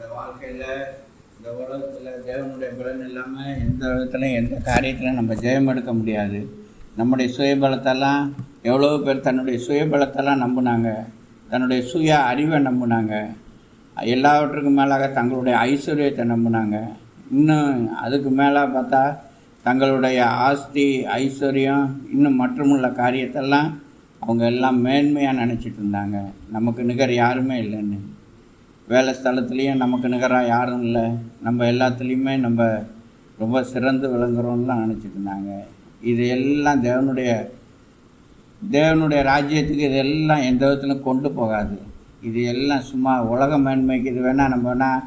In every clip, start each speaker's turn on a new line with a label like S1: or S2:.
S1: இந்த வாழ்க்கையில் இந்த உலகத்தில் தேவனுடைய பலன் இல்லாமல் எந்த விதத்துலையும் எந்த காரியத்திலையும் நம்ம ஜெயம் எடுக்க முடியாது. நம்முடைய சுயபலத்தெல்லாம் எவ்வளோ பேர் தன்னுடைய சுயபலத்தெல்லாம் நம்பினாங்க தன்னுடைய சுய அறிவை நம்பினாங்க எல்லாவற்றுக்கும் மேலாக தங்களுடைய ஐஸ்வர்யத்தை நம்பினாங்க. இன்னும் அதுக்கு மேலே பார்த்தா தங்களுடைய ஆஸ்தி ஐஸ்வர்யம் இன்னும் மற்றுமுள்ள காரியத்தெல்லாம் அவங்க எல்லாம் மேன்மையாக நினச்சிட்டு இருந்தாங்க. நமக்கு நிகர் யாருமே இல்லைன்னு. வேலை ஸ்தலத்துலேயும் நமக்கு நிகராக யாரும் இல்லை. நம்ம எல்லாத்துலேயுமே நம்ம ரொம்ப சிறந்து விளங்குறோம்லாம் நினச்சிட்டு இருந்தாங்க. இது எல்லாம் தேவனுடைய தேவனுடைய ராஜ்யத்துக்கு இதெல்லாம் எந்த விதத்திலும் கொண்டு போகாது. இது எல்லாம் சும்மா உலக மேன்மைக்கு இது வேணால் நம்ம வேணால்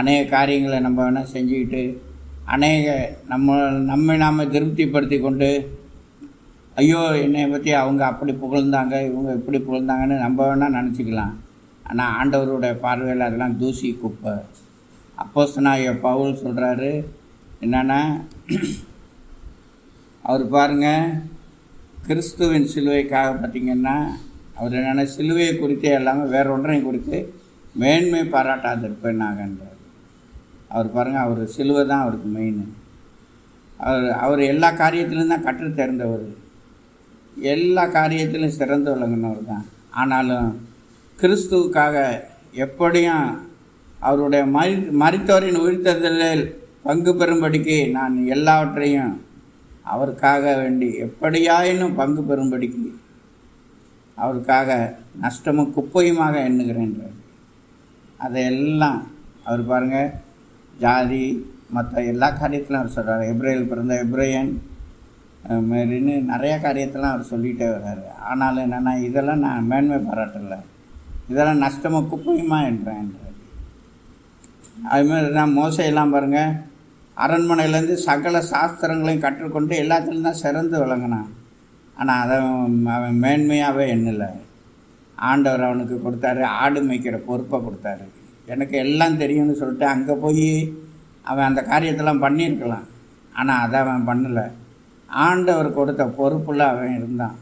S1: அநேக காரியங்களை நம்ம வேணால் செஞ்சுக்கிட்டு அநேக நம்ம நம்மை நாம் திருப்திப்படுத்தி கொண்டு ஐயோ என்னை பற்றி அவங்க அப்படி புகழ்ந்தாங்க இவங்க இப்படி புகழ்ந்தாங்கன்னு நம்ம வேணால் நினச்சிக்கலாம். ஆனால் ஆண்டவருடைய பார்வையில் அதெல்லாம் தூசி குப்பை. அப்போஸ்தனாகிய பவுல் சொல்கிறாரு என்னென்னா அவர் பாருங்கள் கிறிஸ்துவின் சிலுவைக்காக பார்த்திங்கன்னா அவர் என்னென்னா சிலுவையை குறித்தே இல்லாமல் வேற ஒன்றையும் குறித்து மேன்மை பாராட்டாதிருப்பேனாகன்றார். அவர் பாருங்கள் அவர் சிலுவை தான் அவருக்கு மெயின் அவர் அவர் எல்லா காரியத்திலும் தான் கற்று தேர்ந்தவர் எல்லா காரியத்திலும் சிறந்து விளங்கினவர் தான். ஆனாலும் கிறிஸ்துவுக்காக எப்படியும் அவருடைய மறி மறித்தவரின் உயிர்த்தெழுதலில் பங்கு பெறும்படிக்கு நான் எல்லாவற்றையும் அவருக்காக வேண்டி எப்படியாயினும் பங்கு பெறும்படிக்கு அவருக்காக நஷ்டமும் குப்பையுமாக எண்ணுகிறேன்றார் அதையெல்லாம் அவர் பாருங்கள் ஜாதி மற்ற எல்லா காரியத்திலும் அவர் சொல்கிறார் எப்ரேல் பிறந்த எப்ரேயன் மாரின்னு நிறைய காரியத்தெல்லாம் அவர் சொல்லிகிட்டே வர்றாரு. ஆனாலும் என்னென்னா இதெல்லாம் நான் மேன்மை பாராட்டலை. இதெல்லாம் நஷ்டமும் குப்பையுமா என்றேன்றார் அதுமாதிரி நான் மோசையெல்லாம் பாருங்கள் அரண்மனையிலேருந்து சகல சாஸ்திரங்களையும் கற்றுக்கொண்டு எல்லாத்துலேயும் தான் சிறந்து விளங்கினான். ஆனால் அதை அவன் அவன் மேன்மையாகவே எண்ணலை ஆண்டவர் அவனுக்கு கொடுத்தாரு ஆடு மேய்க்கிற பொறுப்பை கொடுத்தாரு. எனக்கு எல்லாம் தெரியும்னு சொல்லிட்டு அங்கே போய் அவன் அந்த காரியத்தெல்லாம் பண்ணியிருக்கலாம். ஆனால் அதை அவன் பண்ணலை. ஆண்டவர் கொடுத்த பொறுப்பில் அவன் இருந்தான்.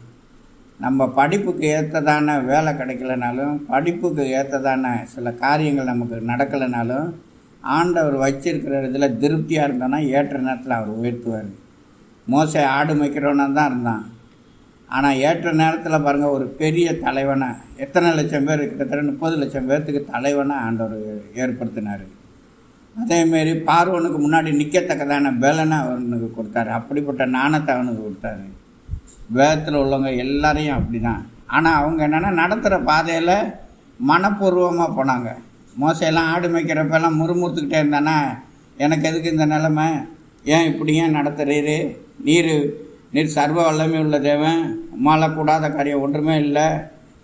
S1: நம்ம படிப்புக்கு ஏற்றதான வேலை கிடைக்கலனாலும் படிப்புக்கு ஏற்றதான சில காரியங்கள் நமக்கு நடக்கலைனாலும் ஆண்டவர் வச்சிருக்கிற இதில் திருப்தியாக இருந்தோன்னா ஏற்ற நேரத்தில் அவர் உயர்த்துவார். மோசை ஆடு மேய்க்கிறவனா தான் இருந்தான். ஆனால் ஏற்ற நேரத்தில் பாருங்கள் ஒரு பெரிய தலைவனை எத்தனை லட்சம் பேர் கிட்டத்தட்ட முப்பது லட்சம் பேர்த்துக்கு தலைவனை ஆண்டவர் ஏற்படுத்தினார். அதேமாரி பார்வனுக்கு முன்னாடி நிற்கத்தக்கதான பேலனை அவனுக்கு கொடுத்தாரு. அப்படிப்பட்ட நாணத்தை அவனுக்கு கொடுத்தாரு. வேதத்தில் உள்ளவங்க எல்லாரையும் அப்படி தான் ஆனால் அவங்க என்னென்னா நடத்துகிற பாதையில் மனப்பூர்வமாக போனாங்க. மோசையெல்லாம் ஆடு மேய்க்கிறப்பெல்லாம் முறுமுறுத்துக்கிட்டே இருந்தானா எனக்கு எதுக்கு இந்த நிலமை? ஏன் இப்படி ஏன் நடத்துகிறீரு நீர் நீர் சர்வ வல்லமை உள்ள தேவன். உம்மால கூடாத காரியம் ஒன்றுமே இல்லை.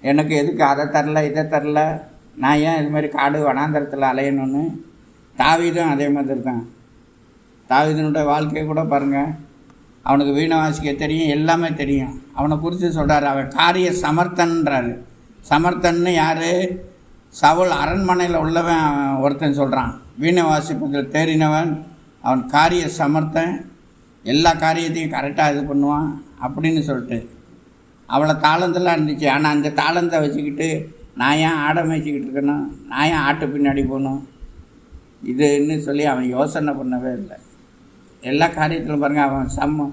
S1: எனக்கு எதுக்கு அதை தரல இதை தரல? நான் ஏன் இது மாதிரி காடு வனாந்தரத்தில் அலையணும்னு? தாவிதும் அதே மாதிரி தான். தாவிதனுடைய வாழ்க்கையை கூட பாருங்கள் அவனுக்கு வீணை வாசிக்க தெரியும் எல்லாமே தெரியும். அவனை குறித்து சொல்கிறார் அவன் காரிய சமர்த்தன்றாரு. சமர்த்தன்னு யார்? சவுல் அரண்மனையில் உள்ளவன் அவன் ஒருத்தன் சொல்கிறான் வீணை வாசிப்பதில் தேறினவன் அவன் காரிய சமர்த்தன் எல்லா காரியத்தையும் கரெக்டாக இது பண்ணுவான் அப்படின்னு சொல்லிட்டு. அவ்வளோ தாளந்தெல்லாம் இருந்துச்சு. ஆனால் அந்த தாளந்தை வச்சுக்கிட்டு நான் ஏன் ஆடை மேய்ச்சிக்கிட்டு இருக்கணும்? நான் ஏன் ஆட்டு பின்னாடி போகணும்? இதுன்னு சொல்லி அவன் யோசனை பண்ணவே இல்லை. எல்லா காரியத்திலும் பாருங்கள் அவன் சம்ம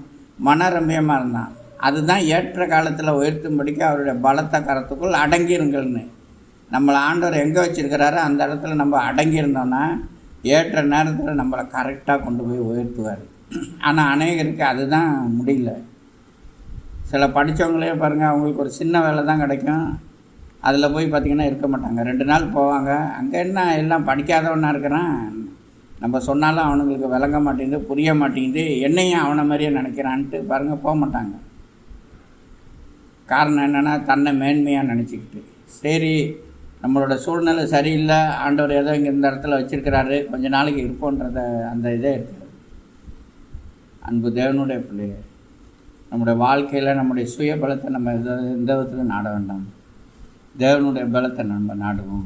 S1: மனரம்பியமாக இருந்தான். அதுதான் ஏற்ற காலத்தில் உயர்த்தும்படிக்கு அவருடைய பலத்த கரத்துக்குள் அடங்கிருங்கள்னு. நம்மளை ஆண்டவர் எங்கே வச்சுருக்கிறாரோ அந்த இடத்துல நம்ம அடங்கியிருந்தோன்னா ஏற்ற நேரத்தில் நம்மளை கரெக்டாக கொண்டு போய் உயர்த்துவார். ஆனால் அநேகருக்கு அதுதான் முடியல. சில படித்தவங்களே பாருங்கள் அவங்களுக்கு ஒரு சின்ன வேலை தான் கிடைக்கும். அதில் போய் பார்த்திங்கன்னா இருக்க மாட்டாங்க. ரெண்டு நாள் போவாங்க. அங்கே என்ன எல்லாம் படிக்காதவனாக இருக்கிறான்? நம்ம சொன்னாலும் அவனுங்களுக்கு விளங்க மாட்டேங்குது புரிய மாட்டேங்குது. என்னையும் அவனை மாதிரியே நினைக்கிறான்ட்டு பாருங்கள் போக மாட்டாங்க. காரணம் என்னென்னா தன்னை மேன்மையாக நினச்சிக்கிட்டு. சரி நம்மளோட சூழ்நிலை சரியில்லை ஆண்டவர் ஏதோ இங்கே இந்த இடத்துல வச்சுருக்கிறாரு கொஞ்ச நாளைக்கு இருப்போன்றத அந்த இதே இருக்குது அன்பு தேவனுடைய பிள்ளைகள் நம்முடைய வாழ்க்கையில் நம்முடைய சுய பலத்தை நம்ம எந்த விதத்தில் நாட வேண்டாம். தேவனுடைய பலத்தை நம்ம நாடுவோம்.